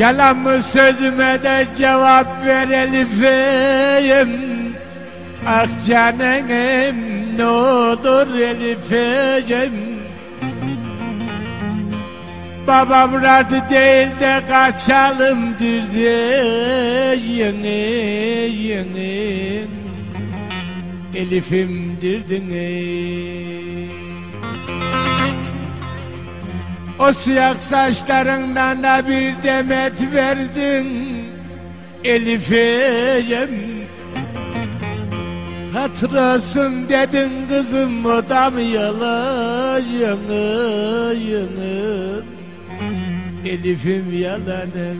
Yalan mı sözüme de cevap ver Elif'im Ah canım ne olur Elif'im Babam razı değil de kaçalım dirdi yeni yeni Elif'im dirdin O siyah saçlarından da bir demet verdin. Elif'im Hatırlasın dedin kızım o da mı yalan? Yanı yanı. Elif'im yalanı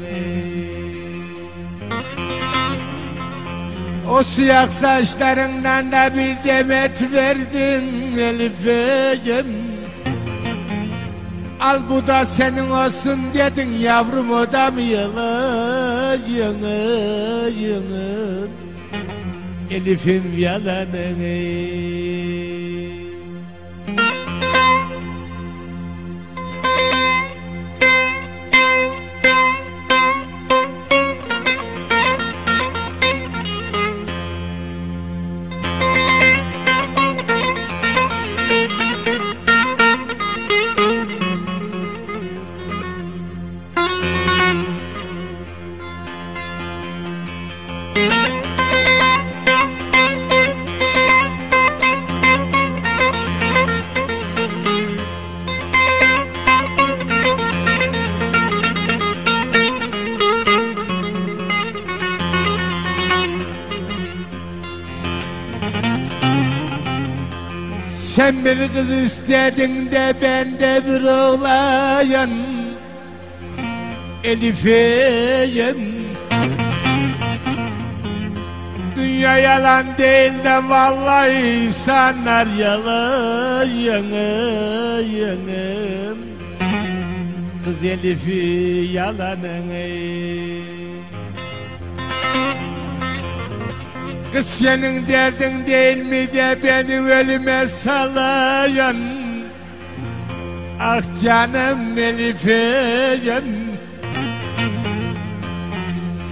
O siyah saçlarından da bir demet verdin Elif'im Al bu da senin olsun dedin yavrum o da mı yalan yanı yanı Elif'im yalanı Sen bir kız istedin de ben de bir oğlayan Elif'im Dünya yalan değil de vallahi insanlar yalan yanı yanım Kız Elif'i yalanını Kız senin derdin değil mi de beni ölüme salayan? Ah canım Elif'im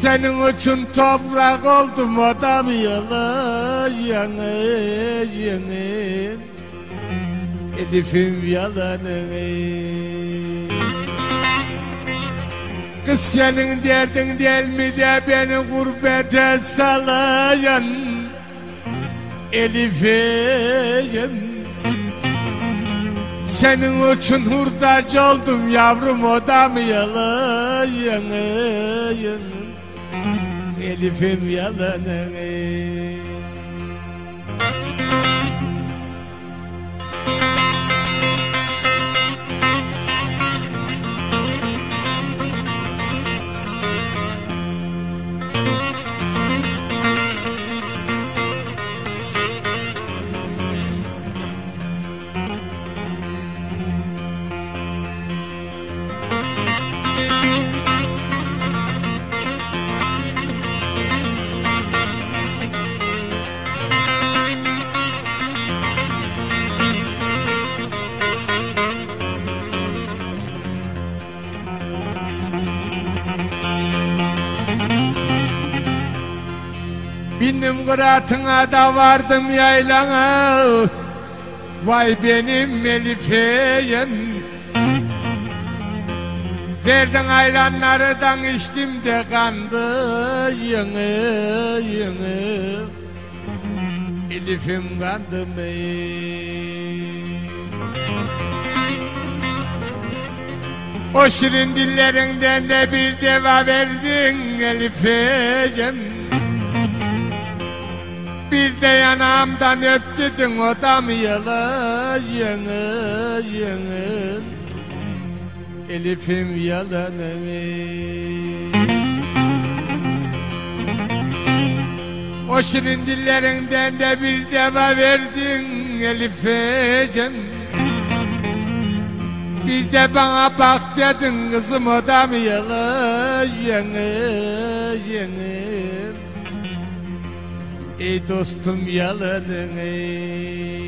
Senin için toprak oldum o da mı yalan yanı yanı. Elif'im yalanı. Kız senin derdin değil mi de beni gurbete salayan? Elif'im. Senin için hurdacı oldum yavrum o da mı yalan yanı yanı Elif'im yalanı kıratına da vardım yaylana. Vay benim Elife'yim Verdin ayranlardan içtim de kandı yını yını Elif'im kandı mı? O şirin dillerinden de bir deva verdin Elif'eciğim Bir de yanağımdan öptüdün o da mı yalan yanın yanın Elif'im yalanın O şirin dillerinden de bir deva verdin Elif'eciğim bir de bana bak dedin kızım o da mı yalan yanır yanır Ey dostum yalanın ey